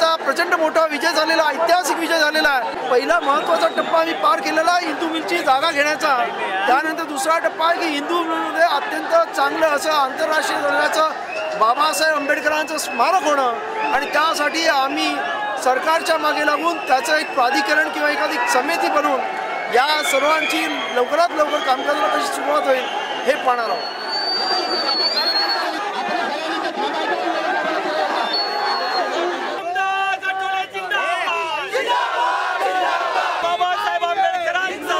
त्याचा प्रचंड मोठा विजय झालेला ऐतिहासिक विजय झालेला आहे. पहिला महत्त्वाचा टप्पा आम्ही पार केलेला आहे हिंदू मिलची जागा घेण्याचा. त्यानंतर दुसरा टप्पा आहे की हिंदू मिलमध्ये अत्यंत चांगलं असं आंतरराष्ट्रीय दर्जाचं बाबासाहेब आंबेडकरांचं स्मारक होणं. आणि त्यासाठी आम्ही सरकारच्या मागे लागून त्याचं एक प्राधिकरण किंवा एखादी समिती बनवून या सर्वांची लवकरात लवकर कामकाजाला कशी सुरुवात होईल हे पाहणार आहोत बाबासाहेब आंबेडकरांचा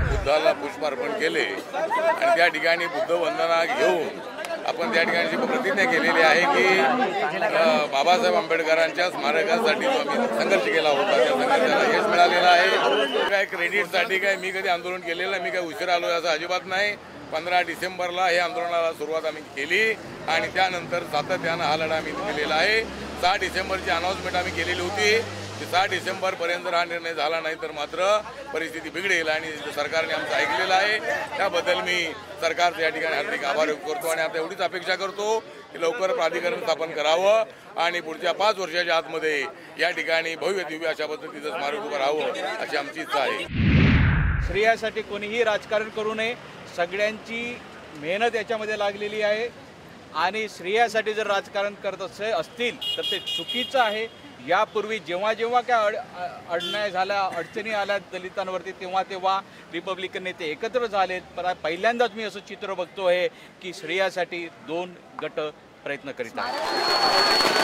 बुद्धाला पुष्पार्पण केले आणि त्या ठिकाणी बुद्ध वंदना घेऊन आपण त्या ठिकाणी प्रतिज्ञा केलेली आहे की बाबासाहेब आंबेडकरांच्या स्मारकासाठी जो आम्ही संघर्ष केला होता त्या संघर्षाला यश मिळालेलं आहे. काय क्रेडिटसाठी काय मी कधी आंदोलन केलेलं नाही मी काय उशीर आलो असं अजिबात नाही. पंधरा डिसेंबरला हे आंदोलनाला सुरुवात आम्ही केली आणि त्यानंतर सातत्यानं हा लढा आम्ही दिलेला आहे. सहा डिसेंबरची अनाऊन्समेंट आम्ही केलेली होती. की सहा डिसेंबरपर्यंत जर हा निर्णय झाला नाही तर मात्र परिस्थिती बिघडेल आणि सरकारने आमचं ऐकलेलं आहे. त्याबद्दल मी सरकारचं या ठिकाणी हार्दिक आभार व्यक्त करतो आणि आता एवढीच अपेक्षा करतो की लवकर प्राधिकरण स्थापन करावं आणि पुढच्या पाच वर्षाच्या आतमध्ये या ठिकाणी भव्य दिव्य अशा पद्धतीचं स्मारक उभं राहावं अशी आमची इच्छा आहे. स्त्रियासाठी कोणीही राजकारण करू नये. सगळ्यांची मेहनत याच्यामध्ये लागलेली आहे. आणि स्त्रियासाठी जर राजकारण करत असे असतील तर ते चुकीचं आहे. यापूर्वी जेव्हा जेव्हा काय अड अडण्याय झाल्या अडचणी आल्या दलितांवरती तेव्हा तेव्हा रिपब्लिकन नेते एकत्र झालेत पण पहिल्यांदाच मी असं चित्र बघतो आहे की स्त्रियासाठी दोन गट प्रयत्न करीत आहेत.